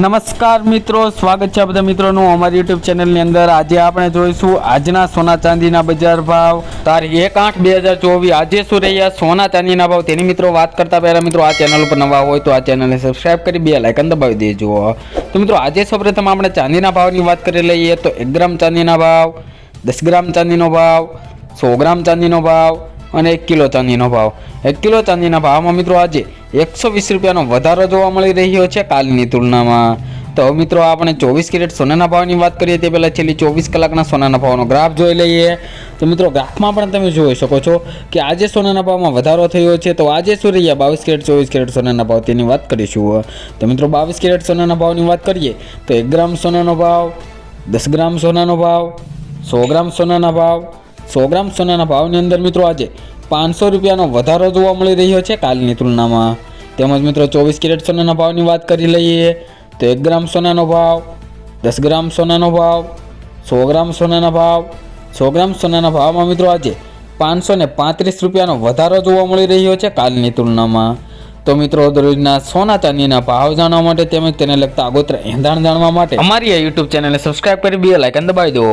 નમસ્કાર મિત્રો, સ્વાગત છે બધા મિત્રોનું અમારી યુટ્યુબ ચેનલની અંદર. આજે આપણે જોઈશું આજના સોના ચાંદીના બજાર ભાવ. તારીખ એક આઠ બે હજાર ચોવીસ. આજે શું રહ્યા? સોના ચાંદીના ભાવ. તેની મિત્રો વાત કરતા પહેલા મિત્રો, આ ચેનલ ઉપર નવા હોય તો આ ચેનલને સબસ્ક્રાઈબ કરી બે લાઇકન દબાવી દેજો. તો મિત્રો, આજે સૌપ્રથમ આપણે ચાંદીના ભાવની વાત કરી લઈએ તો એક ગ્રામ ચાંદીના ભાવ, દસ ગ્રામ ચાંદીનો ભાવ, સો ગ્રામ ચાંદીનો ભાવ અને એક કિલો ચાંદીનો ભાવ. એક કિલો ચાંદીના ભાવમાં મિત્રો આજે એકસો વીસ રૂપિયાનો વધારો જોવા મળી રહ્યો છે કાલની તુલનામાં. તો મિત્રો આપણે ચોવીસ કેરેટ સોનાના ભાવની વાત કરીએ તે પહેલાં છેલ્લી ચોવીસ કલાકના સોનાના ભાવનો ગ્રાફ જોઈ લઈએ. તો મિત્રો ગ્રાફમાં પણ તમે જોઈ શકો છો કે આજે સોનાના ભાવમાં વધારો થયો છે. તો આજે શું રહ્યા? બાવીસ કેરેટ, ચોવીસ કેરેટ સોનાના ભાવ તેની વાત કરીશું. તો મિત્રો બાવીસ કેરેટ સોનાના ભાવની વાત કરીએ તો એક ગ્રામ સોનાનો ભાવ, દસ ગ્રામ સોનાનો ભાવ, સો ગ્રામ સોનાના ભાવ સો ગ્રામ સોનાના ભાવની અંદર મિત્રો આજે પાંચસો રૂપિયાનો વધારો જોવા મળી રહ્યો છે કાલની તુલનામાં. તેમજ મિત્રો ચોવીસ કેરેટ સોનાના ભાવની વાત કરી લઈએ તો એક ગ્રામ સોનાનો ભાવ, દસ ગ્રામ સોનાનો ભાવ, સો ગ્રામ સોનાના ભાવ, સો ગ્રામ સોનાના ભાવમાં મિત્રો આજે પાંચસો ને પાંત્રીસ રૂપિયાનો વધારો જોવા મળી રહ્યો છે કાલની તુલનામાં. તો મિત્રો દરરોજના સોના ચાંદીના ભાવ જાણવા માટે તેમજ તેને લગતા આગોતરા એંધાણ જાણવા માટે અમારી આ યુટ્યુબ ચેનલને સબસ્ક્રાઇબ કરી, બે લાઇકન દબાવી દો.